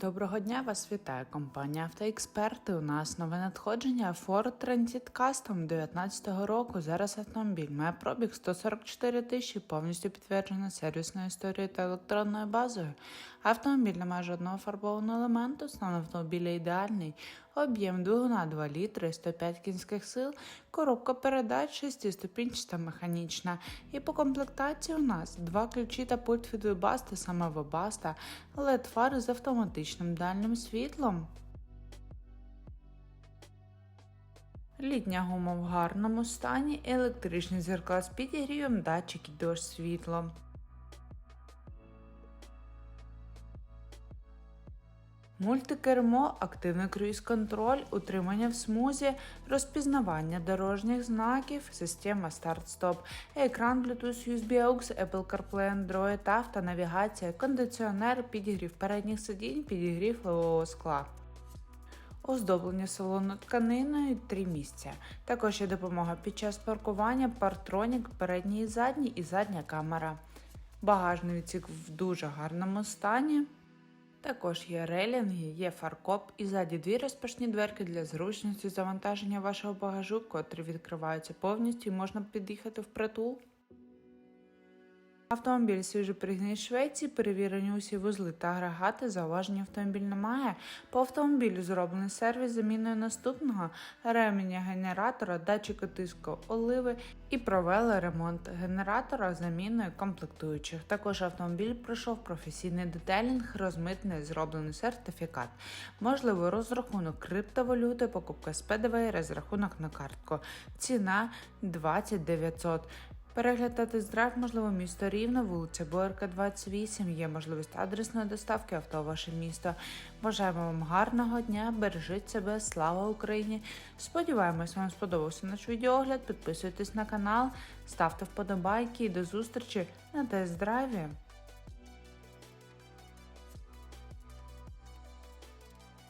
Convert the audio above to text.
Доброго дня, вас вітає компанія Автоексперти. У нас нове надходження Ford Transit Custom 19-го року. Зараз автомобіль має пробіг 144 тисячі, повністю підтверджена сервісною історією та електронною базою. Автомобіль не має жодного фарбованого елементу, стан автомобіля ідеальний, об'єм двигуна 2 літри, 105 кінських сил, коробка передач 6-ступінчата механічна. І по комплектації у нас два ключі та пульт від Webaста, саме Webaста, led фари з автоматичним дальнім світлом. Літня гума в гарному стані, електричні зеркала з підігрівом, датчики дощ світлом. Мультикермо, активний круїз-контроль, утримання в смузі, розпізнавання дорожніх знаків, система старт-стоп, екран Bluetooth USB AUX, Apple CarPlay, Android, автонавігація, кондиціонер, підігрів передніх сидінь, підігрів лобового скла. Оздоблення салону тканиною 3 місця. Також є допомога під час паркування, партронік, передній і задній і задня камера. Багажний відсік в дуже гарному стані. Також є рейлінги, є фаркоп і ззаді дві розпашні дверки для зручності завантаження вашого багажу, котрі відкриваються повністю і можна під'їхати впритул. Автомобіль свіжо пригнаний з Швеції, перевірені усі вузли та агрегати, зауважень автомобіль немає. По автомобілю зроблений сервіс заміною наступного ременя генератора, датчика тиску оливи і провели ремонт генератора заміною комплектуючих. Також автомобіль пройшов професійний детелінг, розмитний зроблений сертифікат. Можливо, розрахунок криптовалюти, покупка з ПДВ і розрахунок на картку. Ціна 20 900. здрав можливо, місто Рівно, вулиця Боярка, 28. Є можливість адресної доставки авто в ваше місто. Бажаємо вам гарного дня, бережіть себе, слава Україні! Сподіваємось, вам сподобався наш відеогляд. Підписуйтесь на канал, ставте вподобайки і до зустрічі на тест-драйві.